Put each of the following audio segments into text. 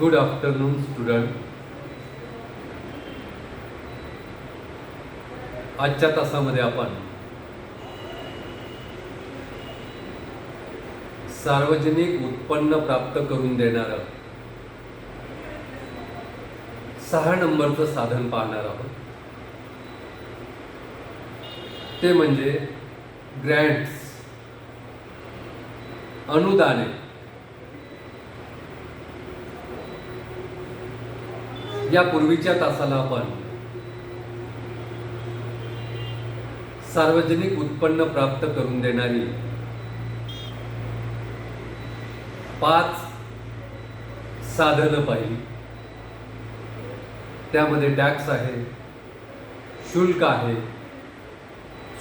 Good afternoon student आजच्या तासामध्ये आपण सार्वजनिक उत्पन्न प्राप्त करून देणारं सहा नंबरचं साधन पाहणार आहोत. ते म्हणजे ग्रँट्स अनुदाने. या पूर्वीच्या तासाला आपण सार्वजनिक उत्पन्न प्राप्त करून देणारी पाच साधनं पाहिली. त्यामध्ये टॅक्स आहे शुल्क आहे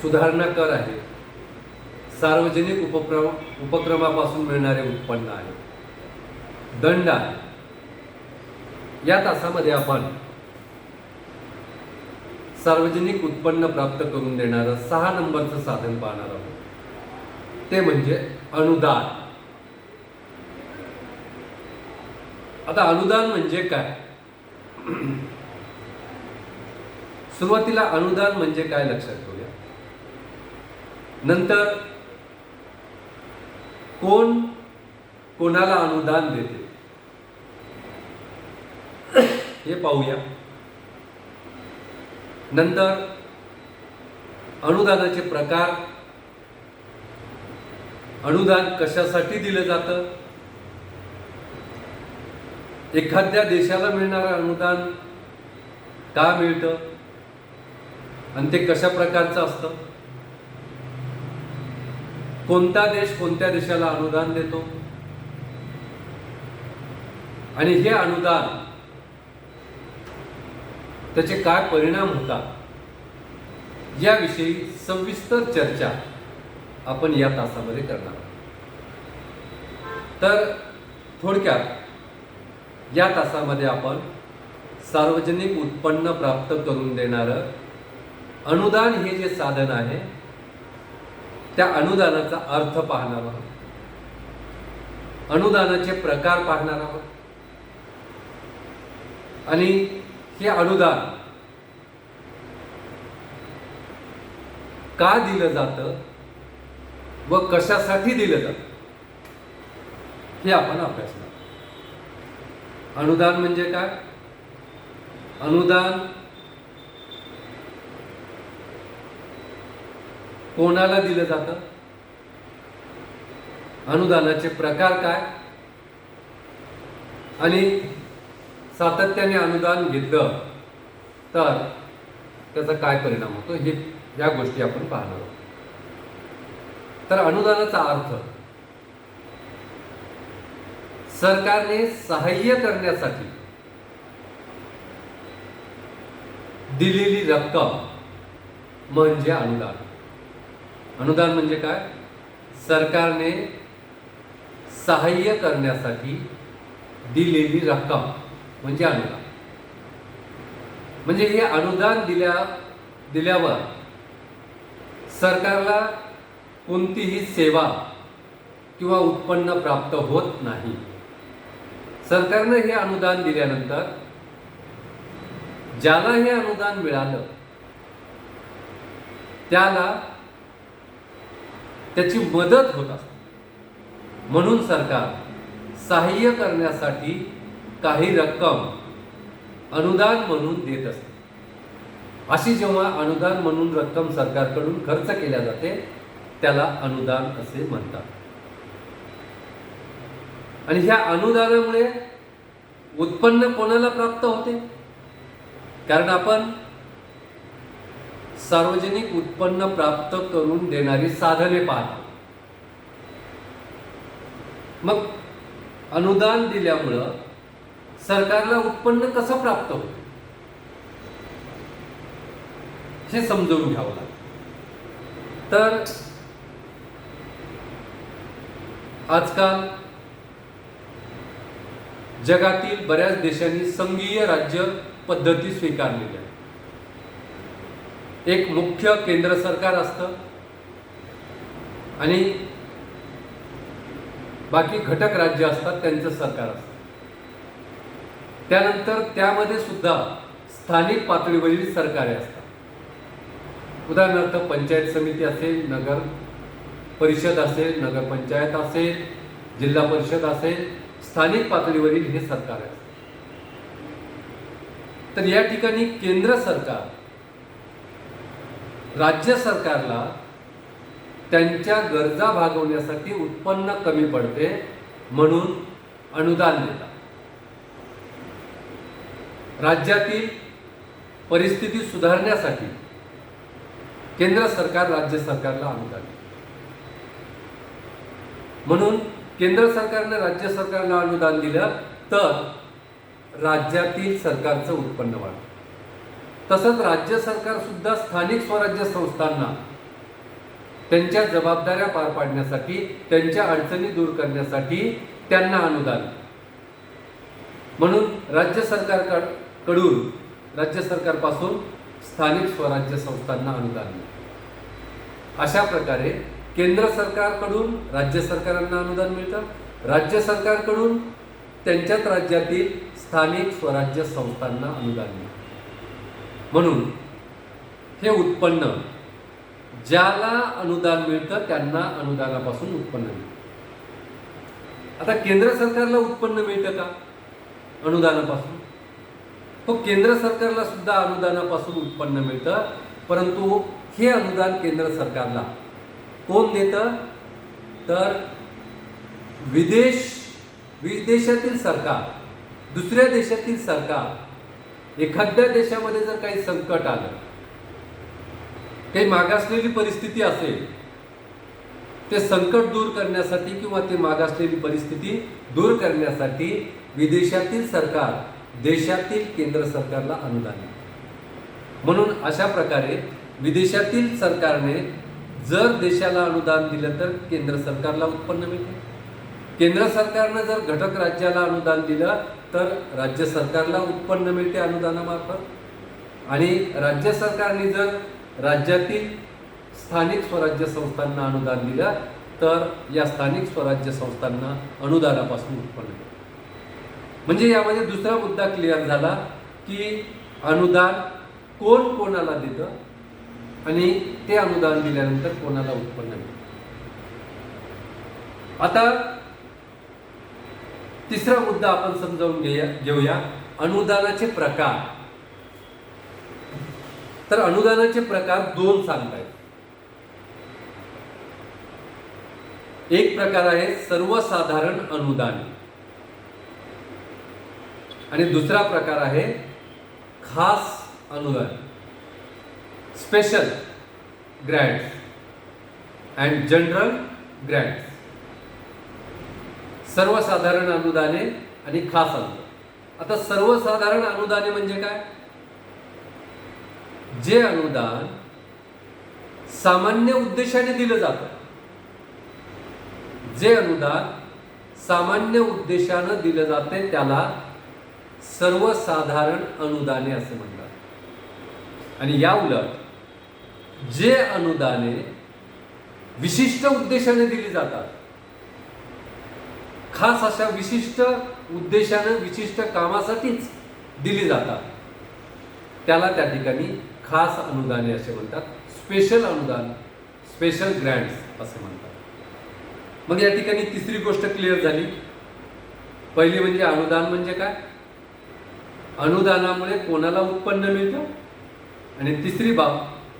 सुधारणा कर आहे सार्वजनिक उपक्रम उपक्रमापासून मिळणारे उत्पन्न आहे दंड आहे. या तासामध्ये आपण सार्वजनिक उत्पन्न प्राप्त करून देणारं सहा नंबरचं साधन पाहणार आहोत. ते म्हणजे अनुदान. आता अनुदान म्हणजे काय? सुरुवातीला अनुदान म्हणजे काय लक्षात ठेवूया. नंतर कोण कोणाला अनुदान देते? हे पाहूया. नंतर अनुदानाचे प्रकार. अनुदान कशासाठी दिलं जातं? एखाद्या देशाला मिळणारं अनुदान का मिळतं? आणि ते कशा प्रकारचं असतं? कोणता देश कोणत्या देशाला अनुदान देतो? आणि हे अनुदान त्याचे काय परिणाम होतात याविषयी सविस्तर चर्चा आपण या तासामध्ये करणार आहोत. तर थोडक्यात या तासामध्ये आपण सार्वजनिक उत्पन्न प्राप्त करून देणारं अनुदान हे जे साधन आहे त्या अनुदानाचा अर्थ पाहणार आहोत. अनुदानाचे प्रकार पाहणार आहोत. आणि हे अनुदान का दिलं जातं व कशासाठी दिलं जातं? हे आपण अभ्यासणार अनुदान म्हणजे काय? अनुदान कोणाला दिलं जातं? अनुदानाचे प्रकार काय? आणि सातत्याने अनुदान घेतलं तर त्याचा काय परिणाम होतो? हे या गोष्टी आपण पाहणार आहोत तर अनुदानाचा अर्थ सरकारने सहाय्य करण्यासाठी दिलेली रक्कम म्हणजे अनुदान. अनुदान म्हणजे काय? सरकारने सहाय्य करण्यासाठी दिलेली रक्कम म्हणजे अनुदान. म्हणजे हे अनुदान दिल्या दिल्यावर सरकारला कोणतीही सेवा किंवा उत्पन्न प्राप्त होत नाही. सरकारनं हे अनुदान दिल्यानंतर ज्याला हे अनुदान मिळालं त्याला त्याची मदत होत असते. म्हणून सरकार सहाय्य करण्यासाठी काही रक्कम अनुदान म्हणून देत असते. अशी जेव्हा अनुदान म्हणून रक्कम सरकारकडून खर्च केल्या जाते त्याला अनुदान असे म्हणतात. आणि ह्या अनुदानामुळे उत्पन्न कोणाला प्राप्त होते? कारण आपण सार्वजनिक उत्पन्न प्राप्त करून देणारी साधने पाहतो. मग अनुदान दिल्यामुळं सरकारला उत्पन्न कसं प्राप्त होतं? हे समजवून घ्यावं लागतं तर आजकाल जगातील बऱ्याच देशांनी संघीय राज्य पद्धती स्वीकारलेली आहे एक मुख्य केंद्र सरकार असतं आणि बाकी घटक राज्य असतात त्यांचं सरकार असतं. त्यानंतर त्यामध्ये सुद्धा स्थानिक पातळीवरील सरकारे असतात. उदाहरणार्थ पंचायत समिती असेल नगर परिषद असेल नगरपंचायत असेल जिल्हा परिषद असेल स्थानिक पातळीवरील हे सरकार आहे तर या ठिकाणी केंद्र सरकार राज्य सरकारला त्यांच्या गरजा भागवण्यासाठी उत्पन्न कमी पडते म्हणून अनुदान देतात. राज्यातील परिस्थिती सुधारण्यासाठी केंद्र सरकार राज्य सरकारला अनुदान. म्हणून केंद्र सरकारने राज्य सरकारला अनुदान दिलं तर राज्यातील सरकारचं उत्पन्न वाढतं. तसंच राज्य सरकार सुद्धा स्थानिक स्वराज्य संस्थांना त्यांच्या जबाबदाऱ्या पार पाडण्यासाठी त्यांच्या अडचणी दूर करण्यासाठी त्यांना अनुदान. म्हणून राज्य सरकारकडून राज्य सरकारपासून स्थानिक स्वराज्य संस्थांना अनुदान. मिळतं. अशा प्रकारे केंद्र सरकारकडून राज्य सरकारांना अनुदान मिळतं. राज्य सरकारकडून त्यांच्याच राज्यातील स्थानिक स्वराज्य संस्थांना अनुदान मिळतं. म्हणून हे उत्पन्न ज्याला अनुदान मिळतं त्यांना अनुदानापासून उत्पन्न मिळतं. आता केंद्र सरकारला उत्पन्न मिळतं का? अनुदानापासून. हो केंद्र सरकारला सुद्धा अनुदानापासून उत्पन्न मिळतं. परंतु हे अनुदान केंद्र सरकारला कोण देतं? तर विदेश विदेशातील सरकार दुसऱ्या देशातील सरकार एखाद्या देशामध्ये जर काही संकट आलं काही मागासलेली परिस्थिती असेल ते संकट दूर करण्यासाठी किंवा ते मागासलेली परिस्थिती दूर करण्यासाठी विदेशातील सरकार देशातील केंद्र सरकारला अनुदान म्हणून अशा प्रकारे विदेशातील सरकारने जर देशाला अनुदान दिलं तर केंद्र सरकारला उत्पन्न मिळते. केंद्र सरकारनं जर घटक राज्याला अनुदान दिलं तर राज्य सरकारला उत्पन्न मिळते अनुदानामार्फत. आणि राज्य सरकारने जर राज्यातील स्थानिक स्वराज्य संस्थांना अनुदान दिलं तर या स्थानिक स्वराज्य संस्थांना अनुदानापासून उत्पन्न मिळते. म्हणजे यामध्ये दुसरा मुद्दा क्लिअर झाला की अनुदान कोण कोणाला देतं आणि ते अनुदान दिल्यानंतर कोणाला उत्पन्न मिळतं. आता तिसरा मुद्दा आपण समजावून घेऊया घेऊया. अनुदानाचे प्रकार. तर अनुदानाचे प्रकार दोन सांगतायत. एक प्रकार आहे सर्वसाधारण अनुदान. आणि दुसरा प्रकार आहे खास अनुदान. Special grants and general grants सर्वसाधारण अनुदाने आणि खास अनुदान. आता सर्वसाधारण अनुदाने म्हणजे काय? जे अनुदान सामान्य उद्देशाने दिलं जातं. जे अनुदान सामान्य उद्देशानं दिलं जाते त्याला सर्वसाधारण अनुदाने असे म्हणतात. आणि या उलट जे अनुदाने विशिष्ट उद्देशाने दिली जातात खास अशा विशिष्ट उद्देशानं विशिष्ट कामासाठीच दिली जातात त्याला त्या ठिकाणी खास अनुदाने असे म्हणतात. स्पेशल अनुदान स्पेशल ग्रँट्स असे म्हणतात. मग या ठिकाणी तिसरी गोष्ट क्लिअर झाली. पहिली म्हणजे अनुदान म्हणजे काय? अनुदानामुळे कोणाला उत्पन्न मिळतं? आणि तिसरी बाब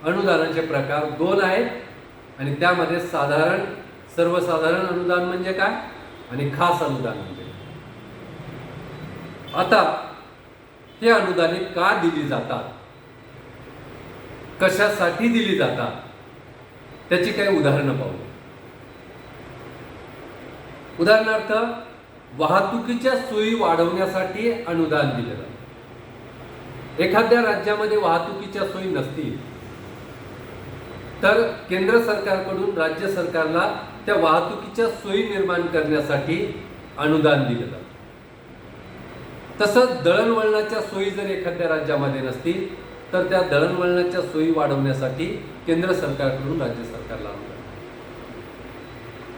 अनुदानाचे प्रकार दोन आहेत. आणि त्यामध्ये साधारण सर्वसाधारण अनुदान म्हणजे काय? आणि खास अनुदान म्हणजे आता हे अनुदाने का दिली जातात? कशासाठी दिली जातात? त्याची काही उदाहरणं पाहू. उदाहरणार्थ वाहतुकीच्या सोयी वाढवण्यासाठी अनुदान दिलं जातं. एखाद्या राज्यामध्ये वाहतुकीच्या सोयी नसतील तर केंद्र सरकारकडून राज्य सरकारला त्या वाहतुकीच्या सोयी निर्माण करण्यासाठी अनुदान दिलं जातं. तसंच दळणवळणाच्या सोयी जर एखाद्या राज्यामध्ये नसतील तर त्या दळणवळणाच्या सोयी वाढवण्यासाठी केंद्र सरकारकडून राज्य सरकारला अनुदान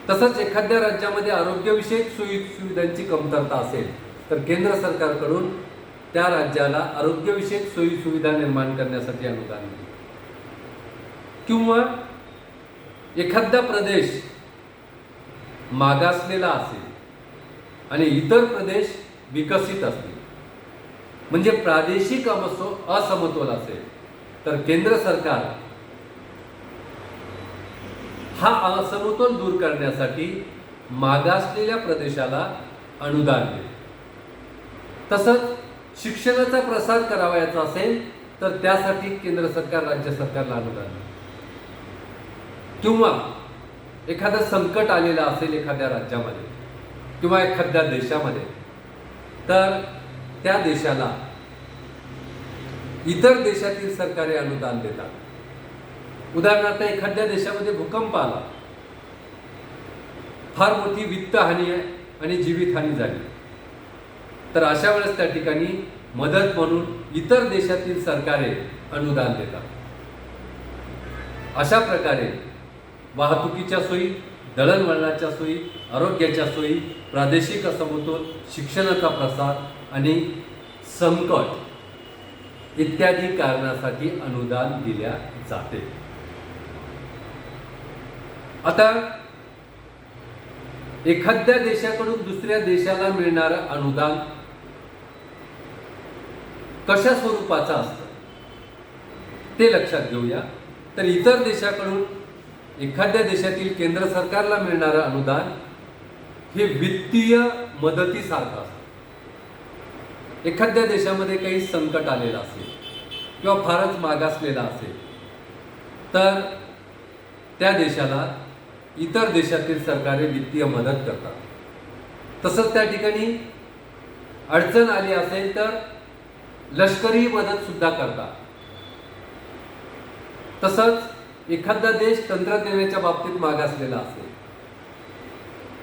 तसंच एखाद्या राज्यामध्ये आरोग्यविषयक सोयी सुविधांची कमतरता असेल तर केंद्र सरकारकडून त्या राज्याला आरोग्यविषयक सोयी सुविधा निर्माण करण्यासाठी अनुदान दिले. किंवा एखादा प्रदेश मागासलेला असेल आणि इतर प्रदेश विकसित असतील म्हणजे प्रादेशिक अमसो असमतोल असेल तर केंद्र सरकार हा असमतोल दूर करण्यासाठी मागासलेल्या प्रदेशाला अनुदान देते तसंच शिक्षणाचा प्रसार करावयाचा असेल तर त्यासाठी केंद्र सरकार राज्य सरकारला अनुदान. किंवा एखादं संकट आलेलं असेल एखाद्या राज्यामध्ये किंवा एखाद्या देशामध्ये तर त्या देशाला इतर देशातील सरकारे अनुदान देतात. उदाहरणार्थ एखाद्या देशामध्ये भूकंप आला. फार मोठी वित्त हानी आहे आणि जीवितहानी झाली. तर अशा वेळेस त्या ठिकाणी मदत म्हणून इतर देशातील सरकारे अनुदान देतात. अशा प्रकारे वाहतुकीच्या सोयी दळणवळणाच्या सोयी आरोग्याच्या सोयी प्रादेशिक असमतोल शिक्षणाचा प्रसार आणि संकट इत्यादी कारणासाठी अनुदान दिल्या जाते. आता एखाद्या देशाकडून दुसऱ्या देशाला मिळणारं अनुदान कशा स्वरूपाचं असतं? ते लक्षात घेऊया. तर इतर देशाकडून एखाद्या देशातील केंद्र सरकारला मिळणारं अनुदान हे वित्तीय मदतीसारखं असतं. एखाद्या देशामध्ये काही संकट आलेलं असेल किंवा फारच मागासलेला असेल तर त्या देशाला इतर देशातील सरकारे वित्तीय मदत करतात. तसंच त्या ठिकाणी अडचण आली असेल तर लष्करी मदत सुद्धा करतात. तसंच एखादा देश तंत्रज्ञानाच्या बाबतीत मागासलेला असेल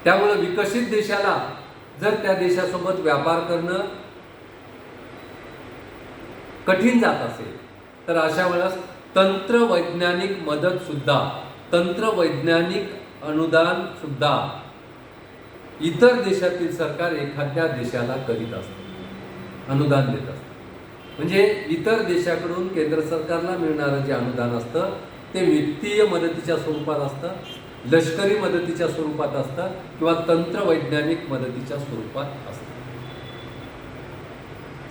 त्यामुळे विकसित देशाला जर त्या देशासोबत व्यापार करणं कठीण जात असेल तर अशा वेळेस तंत्रवैज्ञानिक मदत सुद्धा तंत्रवैज्ञानिक अनुदान सुद्धा इतर देशातील सरकार एखाद्या देशाला करीत असते अनुदान देत असते. म्हणजे इतर देशाकडून केंद्र सरकारला मिळणारं जे अनुदान असतं ते वित्तीय मदतीच्या स्वरूपात असतं लष्करी मदतीच्या स्वरूपात असतं किंवा तंत्रवैज्ञानिक मदतीच्या स्वरूपात असतं.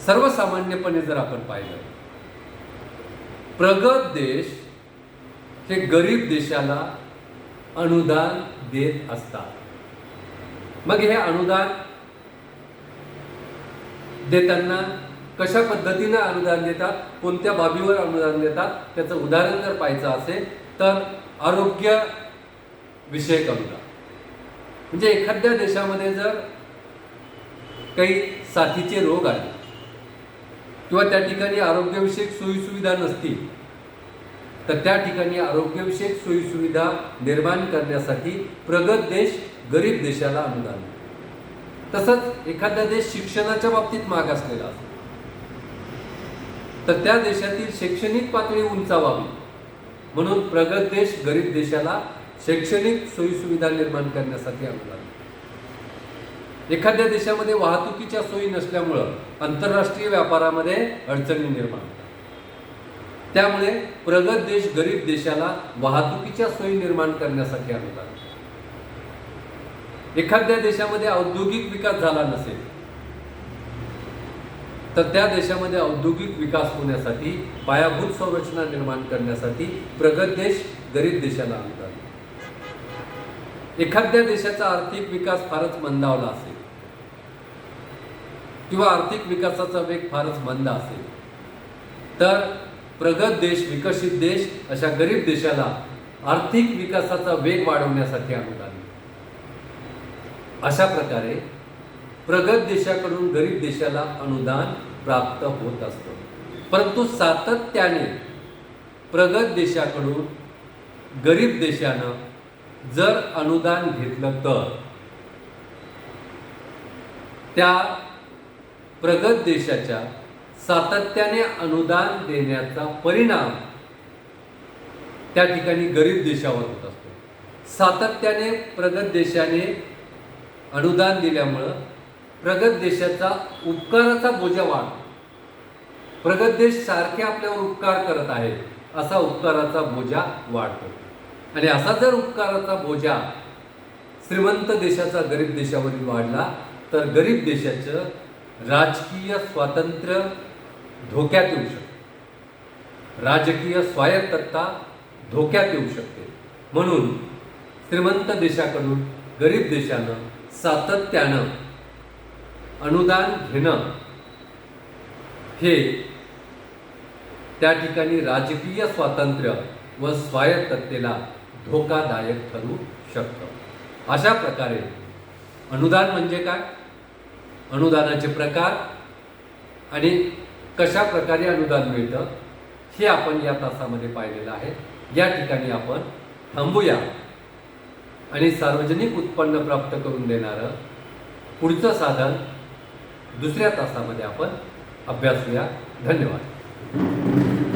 सर्वसामान्यपणे जर आपण पाहिलं प्रगत देश हे गरीब देशाला अनुदान देत असतात. मग हे अनुदान देताना कशा पद्धतीनं अनुदान देतात कोणत्या बाबीवर अनुदान देतात त्याचं उदाहरण जर पाहायचं असेल तर आरोग्य विषयक अनुदान म्हणजे एखाद्या देशामध्ये जर काही साथीचे रोग आले किंवा त्या ठिकाणी आरोग्यविषयक सोयीसुविधा नसतील तर त्या ठिकाणी आरोग्यविषयक सोयीसुविधा निर्माण करण्यासाठी प्रगत देश गरीब देशाला अनुदान देतो. तसंच एखादा देश शिक्षणाच्या बाबतीत माग असलेला असतो तर त्या देशातील शैक्षणिक पातळी उंचावावी. म्हणून प्रगत देश गरीब देशाला शैक्षणिक सोयीसुविधा निर्माण करण्यासाठी अनुदान. एखाद्या देशामध्ये वाहतुकीच्या सोयी नसल्यामुळं आंतरराष्ट्रीय व्यापारामध्ये अडचणी निर्माण होतात. त्यामुळे प्रगत देश गरीब देशाला वाहतुकीच्या सोयी निर्माण करण्यासाठी अनुदान. एखाद्या देशामध्ये औद्योगिक विकास झाला नसेल तर त्या देशामध्ये औद्योगिक विकास होण्यासाठी पायाभूत संरचना निर्माण करण्यासाठी प्रगत देश गरीब देशाला अनुदान एखाद्या देशाचा आर्थिक विकास फारच मंदावला असेल किंवा आर्थिक विकासाचा वेग फारच मंद असेल तर प्रगत देश विकसित देश अशा गरीब देशाला आर्थिक विकासाचा वेग वाढवण्यासाठी अनुदान अशा प्रकारे प्रगत देशाकडून गरीब देशाला अनुदान प्राप्त होत असतं. परंतु सातत्याने प्रगत देशाकडून गरीब देशानं जर अनुदान घेतलं तर त्या प्रगत देशाच्या सातत्याने अनुदान देण्याचा परिणाम त्या ठिकाणी गरीब देशावर होत असतो. सातत्याने प्रगत देशाने अनुदान दिल्यामुळं प्रगत देशाचा उपकाराचा बोजा वाढतो प्रगत देश सारखे आपल्यावर उपकार करत आहे असा उपकाराचा बोजा वाढतो. आणि असा जर उपकाराचा बोजा श्रीमंत देशाचा गरीब देशावरील वाढला तर गरीब देशाचं राजकीय स्वातंत्र्य धोक्यात येऊ शकते. राजकीय स्वायत्तता धोक्यात येऊ शकते. म्हणून श्रीमंत देशाकडून गरीब देशानं सातत्यानं अनुदान घेणं हे त्या ठिकाणी राजकीय स्वातंत्र्य व स्वायत्ततेला धोकादायक ठरू शकतं. अशा प्रकारे अनुदान म्हणजे काय? अनुदानाचे प्रकार आणि कशा प्रकारे अनुदान मिळतं हे आपण या तासामध्ये पाहिलेलं आहे. या ठिकाणी आपण थांबूया आणि सार्वजनिक उत्पन्न प्राप्त करून देणारं पुढचं साधन दुसऱ्या तासामध्ये आपण अभ्यासूया. धन्यवाद.